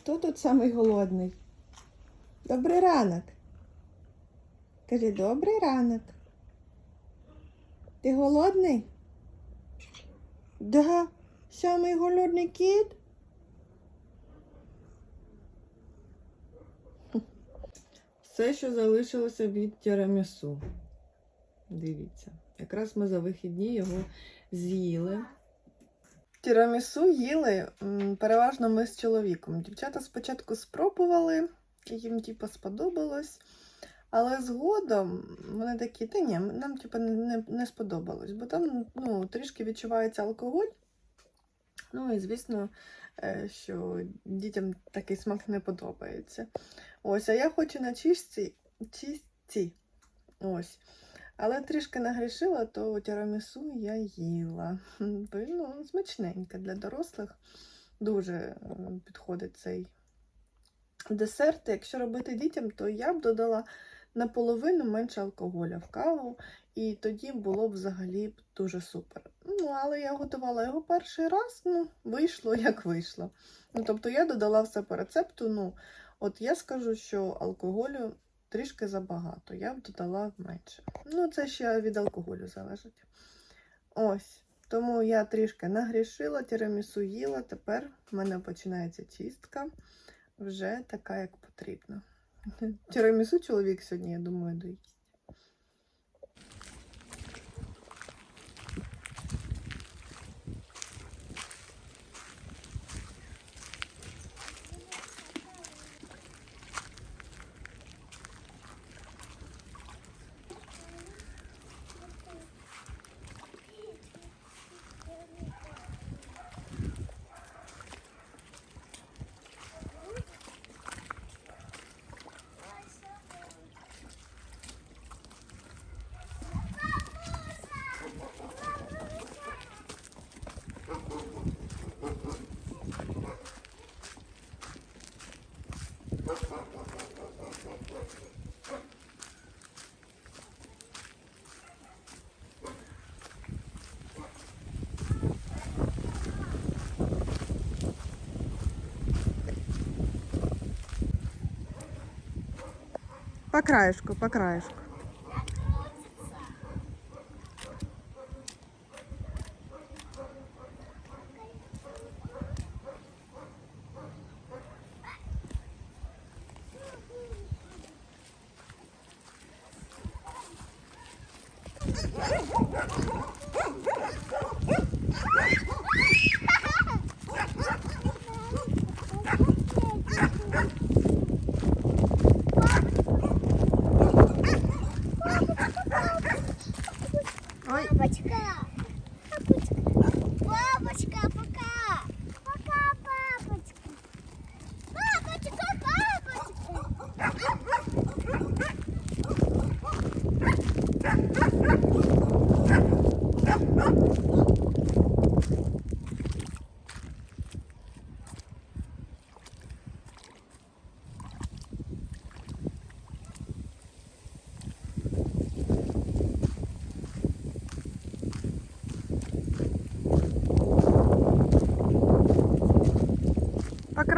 Хто тут самий голодний? Добрий ранок. Кажи, добрий ранок. Ти голодний? Да, самий голодний кіт. Все, що залишилося від тірамісу. Дивіться, якраз ми за вихідні його з'їли. Тірамісу їли переважно ми з чоловіком. Дівчата спочатку спробували, їм типу, сподобалось. Але згодом вони такі, та ні, нам типу, не, не сподобалось, бо там ну, трішки відчувається алкоголь. Ну і звісно, е, що дітям такий смак не подобається. Ось, а я хочу на чистці, чистці. Ось. Але трішки нагрішила, то тірамісу я їла. Ну, смачненьке для дорослих. Дуже е, підходить цей десерт. Якщо робити дітям, то я б додала наполовину менше алкоголя в каву, і тоді було б взагалі дуже супер. Ну, але я готувала його перший раз, ну, вийшло як вийшло. Ну, тобто я додала все по рецепту. Ну, от я скажу, що алкоголю трішки забагато, я б додала менше. Ну, це ще від алкоголю залежить. Ось. Тому я трішки нагрішила, тірамісу їла, тепер в мене починається чистка, вже така, як потрібно. Тірамісу чоловік сьогодні, я думаю, доїсть. По краешку, по краешку. Ой,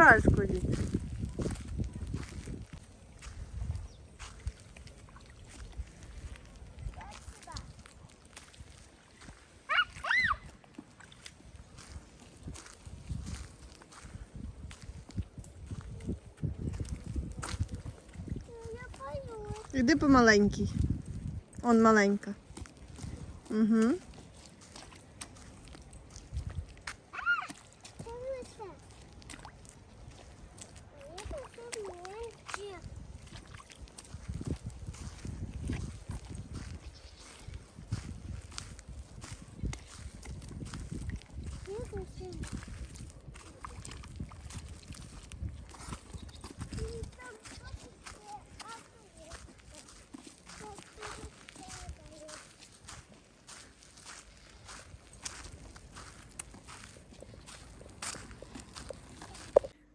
Я. Іди помаленький. Он маленька. Угу. Дивися. Я тут менше.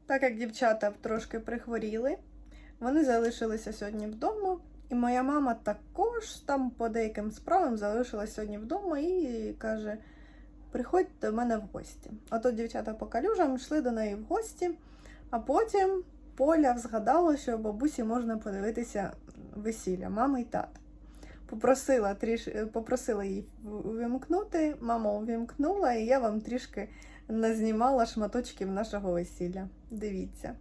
Так як дівчата трошки прихворіли, вони залишилися сьогодні вдома. І моя мама також там по деяким справам залишилась сьогодні вдома і каже: приходь до мене в гості. А то дівчата по калюжам йшли до неї в гості, А потім Поля згадала, що бабусі можна подивитися весілля мами і тата. Попросила, попросила її увімкнути, мама увімкнула, і я вам трішки назнімала шматочків нашого весілля. Дивіться.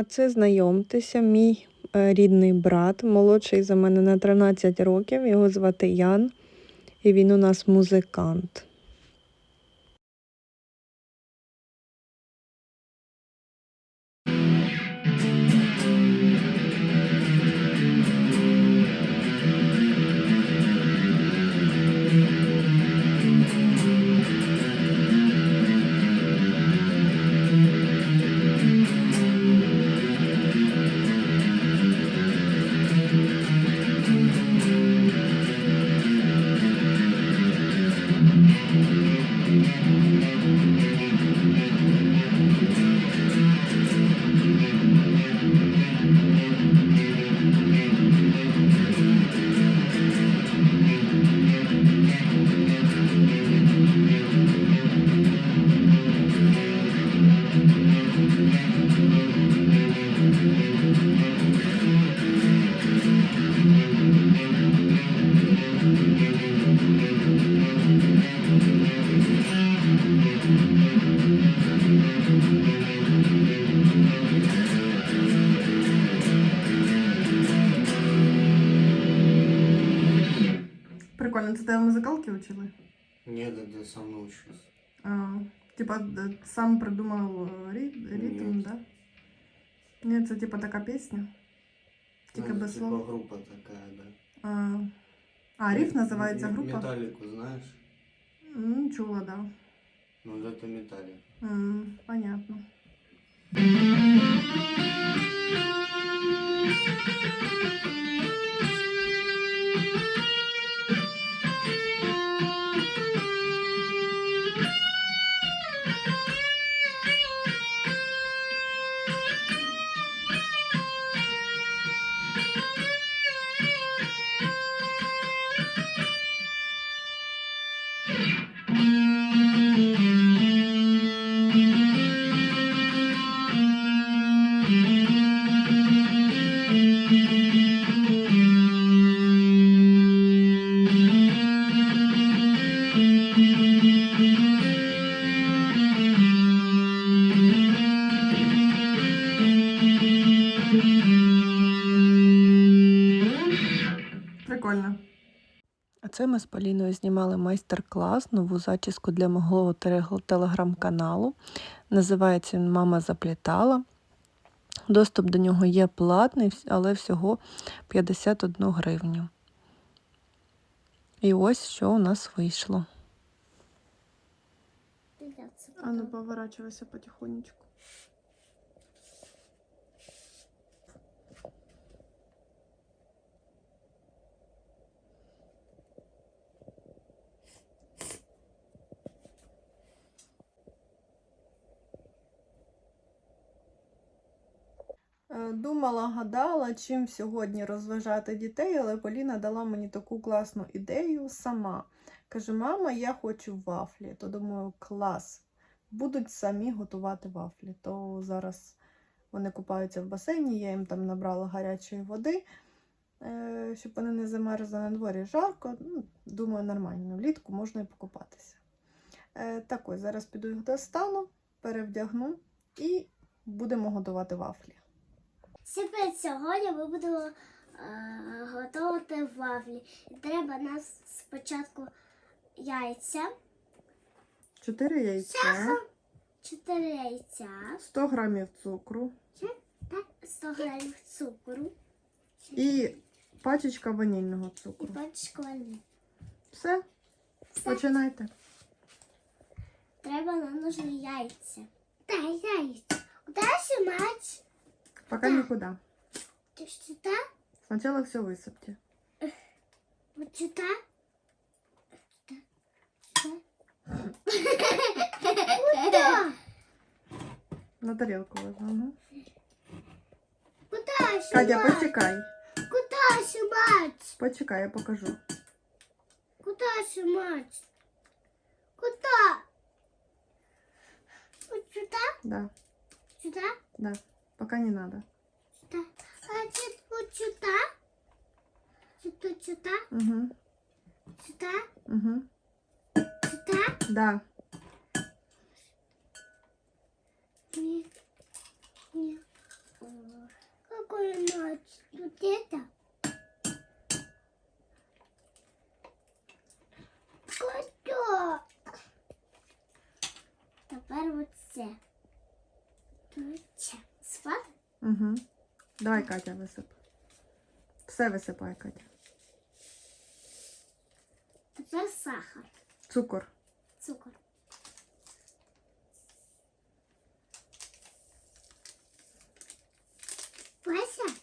А це знайомтеся, мій е, рідний брат, молодший за мене на 13 років. Його звати Ян, і він у нас музикант. Прикольно, це тебе музикалки вчили? Нет, это сам научился. А, типа д- сам придумав е, рі- ритм, Ні. да? Ні, це типа така пісня. Тільки Ну, без типа слов. группа такая, да. А, а риф називається М- група? Металлику знаешь? М, Чула, да. Ну, вот это металлик. М, Понятно. Прикольно. Майстер-клас, нову зачіску для мого телеграм-каналу. Називається він Мама заплітала. Доступ до нього є платний, але всього 51 гривню. І ось що у нас вийшло. А ну поворачивайся потихонечку. Думала, гадала, чим сьогодні розважати дітей, але Поліна дала мені таку класну ідею сама. Каже: мама, я хочу вафлі. То думаю, клас. Будуть самі готувати вафлі. То зараз вони купаються в басейні, я їм там набрала гарячої води, е, щоб вони не замерзли на дворі жарко. Ну, думаю, нормально. Влітку можна і покупатися. Е, Так ось, зараз піду їх достану, перевдягну і будемо готувати вафлі. Супер, сьогодні ми будемо е, готувати вафлі. І Треба нас спочатку яйця, 4 яйця, сахар, 4 яйця, 100 грамів цукру так, 100 грамів цукру і пачечка ванільного і цукру. пачку ванілі. Все, Все. починайте. Треба нам нужні яйця. Дай, дай. Куда снимать? Пока никуда. Ты сюда? Сначала все высыпьте. Вот сюда? Куда? На тарелку возьму. Куда Катя, снимать? почекай. Куда снимать? Почекай, я покажу. Куда снимать? Куда? Вот сюда? Да, Сюда? да. Пока не надо. Сюда. А тут сюда? Сюда, сюда, Угу. сюда, Угу. сюда. Да. Нет. Нет. О, Какой ночь? Вот это? Куда? Тепер оце. Тут Спад? Угу. Давай, Катя, висип. Все висипай, Катя. Тепер сахар. Цукор. Цукор. Вася?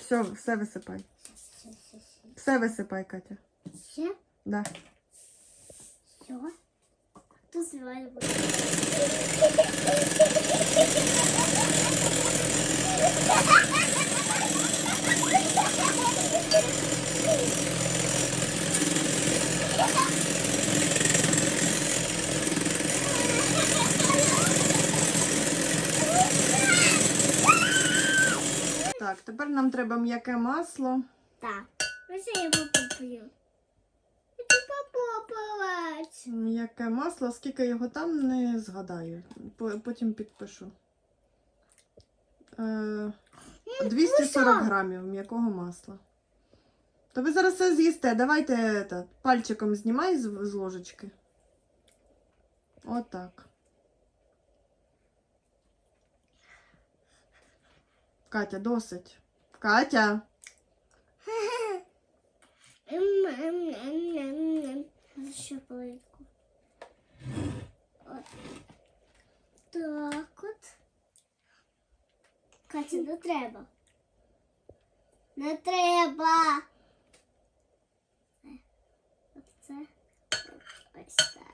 Все, все висипай. Все, все, все. Все висипай, Катя. Все? Да. Все? Тут звали буде. Так, тепер нам треба м'яке масло. Так. Ось я його поп'ю. М'яке масло, скільки його там, не згадаю. Потім підпишу. Е, 240 грамів м'якого масла. То ви зараз все з'їсте. Давайте это, пальчиком знімай з, з ложечки. Отак. Катя, досить. Катя. М-м-м-м-м. Треба. Не треба. Оце. Ось так.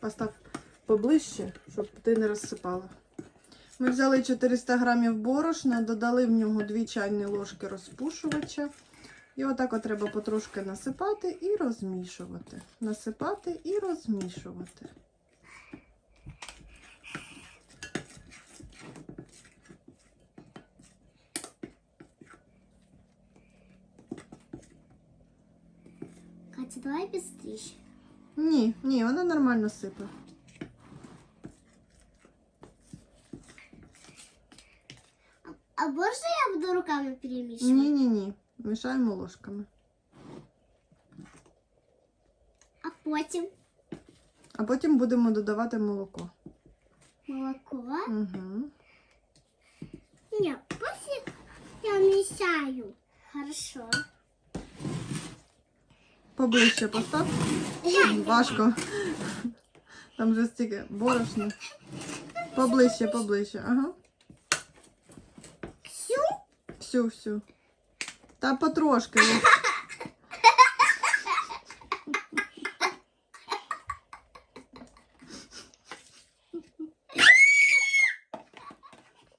Постав поближче, щоб ти не розсипала. Ми взяли 400 грамів борошна, додали в нього 2 чайні ложки розпушувача. І отак от треба потрошки насипати і розмішувати. Насипати і розмішувати. Катя, давай быстрее. Ні, ні, вона нормально сипе. А можно я буду руками перемешивать? Ні, ні, ні. Мішаємо ложками. А потім А потім будемо додавати молоко. молоко. Угу. Нет, потім я мешаю. Хорошо. Поближче постав. Важко. Там вже стільки борошна. Поближче, поближче. Ага. Всю? Всю. Та потрошки.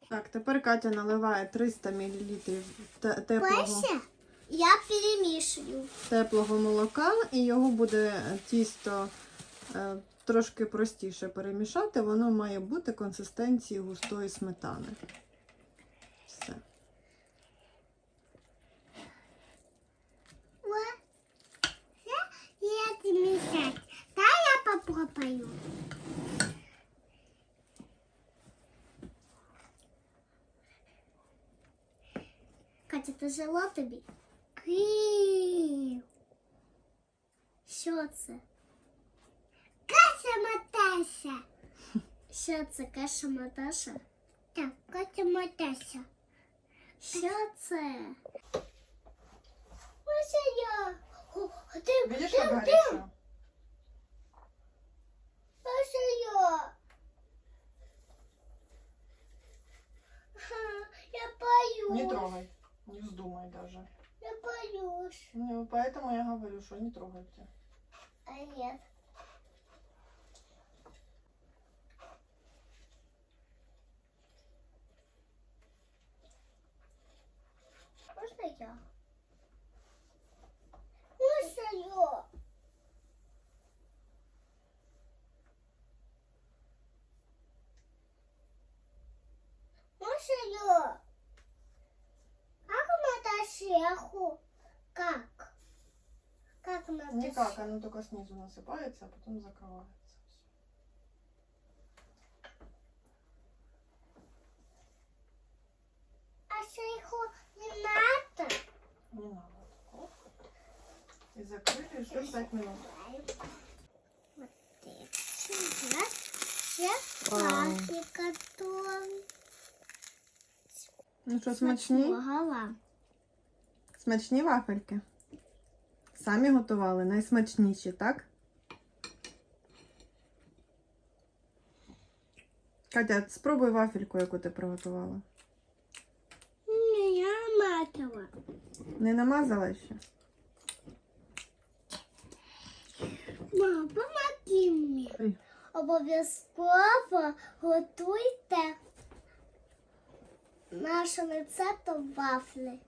Так, тепер Катя наливає 300 мл те- теплого, Вася, я перемешиваю. теплого молока, і його буде тісто е, трошки простіше перемішати. Воно має бути консистенції густої сметани. Катя, тяжело тобі? Київ. Що це? каша матася. Що це каша Маташа? Так, каша матася. Що це? Ось я. О, Дим, Видиш, дим, як дим. Ось я. Ха, Я боюсь. Не трогай. Не вздумай даже. Я боюсь. Ну, поэтому я говорю, что не трогайте. А нет. Можно я? Можно я? Можно я? Сверху? Как? Как надо Никак, оно только снизу насыпается, а потом закрывается. А сверху не надо? Не надо. И закрыли, и ждем 5 минут. Все Вау. готовы. Ну що, смачні? Смачні вафельки. Самі готували, найсмачніші, так? Катя, спробуй вафельку, яку ти приготувала. Не, я матова. Не намазала ще? Мама, помоги мені. Обов'язково готуйте наш рецепт вафлі.